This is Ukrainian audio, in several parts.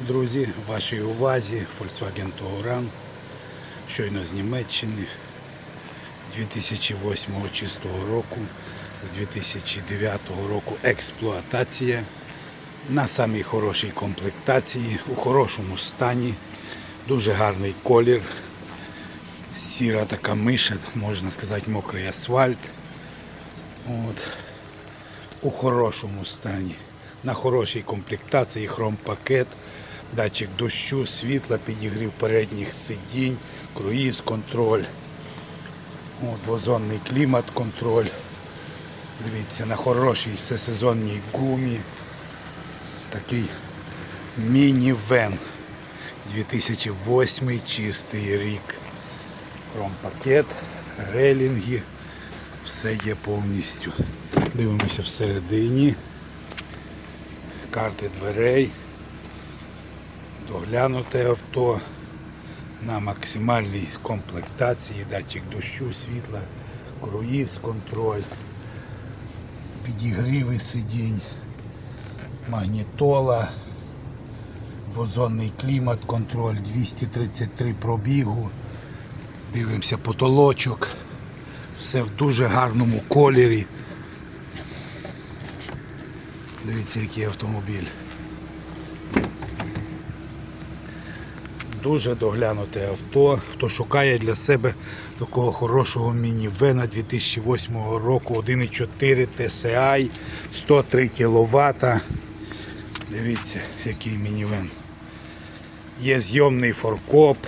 Друзі, вашій увазі Volkswagen Touran, щойно з Німеччини 2008 чистого року, з 2009 року експлуатація на самій хорошій комплектації, у хорошому стані, дуже гарний колір, сіра така миша, можна сказати, мокрий асфальт. От. У хорошому стані. На хорошій комплектації хромпакет, датчик дощу, світла, підігрів передніх сидінь, круїз контроль, От, двозонний клімат контроль. Дивіться, на хорошій всесезонній гумі. Такий міні-вен. 2008 чистий рік. Хромпакет, релінги. Все є повністю. Дивимося всередині. Карти дверей. Доглянуте авто на максимальній комплектації, датчик дощу, світла, круїз, контроль, підігріви сидінь, магнітола, двозонний клімат, контроль, 233 пробігу. Дивимося потолочок. Все в дуже гарному кольорі. Дивіться, який автомобіль. Дуже доглянуте авто. Хто шукає для себе такого хорошого мінівена 2008 року 1.4 TSI, 103 кВт. Дивіться, який мінівен. Є зйомний форкоп.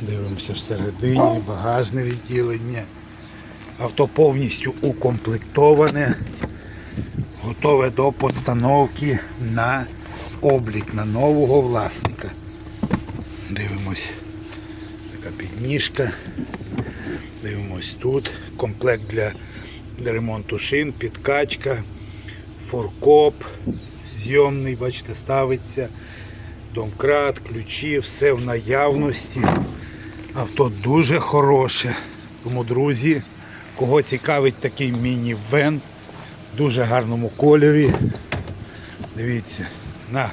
Дивимося всередині, багажне відділення. Авто повністю укомплектоване, готове до постановки на облік на нового власника. Дивимось. Така підніжка. Дивимось тут. Комплект для, ремонту шин, підкачка, форкоп, зйомний, бачите, ставиться, домкрат, ключі, все в наявності. Авто дуже хороше. Тому, друзі, кого цікавить такий міні-вен дуже гарному кольорі. Дивіться, на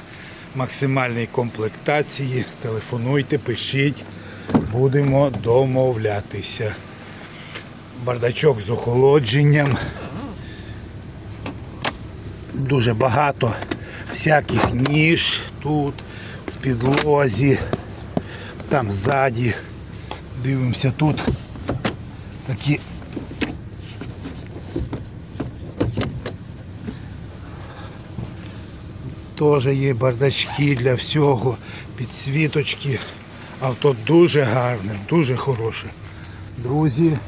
максимальній комплектації. Телефонуйте, пишіть, будемо домовлятися. Бардачок з охолодженням. Дуже багато всяких ніж тут, в підлозі, там ззаді. Дивимося тут такі теж є бардачки для всього, підсвіточки. Авто дуже гарне, дуже хороше. Друзі,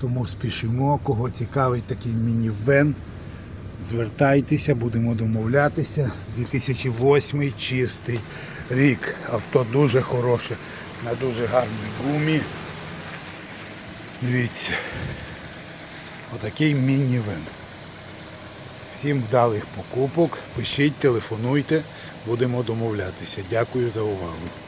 тому спішимо, кого цікавить такий міні-вен. Звертайтеся, будемо домовлятися. 2008 чистий рік. Авто дуже хороше, на дуже гарній гумі. Дивіться. Отакий міні-вен. Всім вдалих покупок. Пишіть, телефонуйте, будемо домовлятися. Дякую за увагу.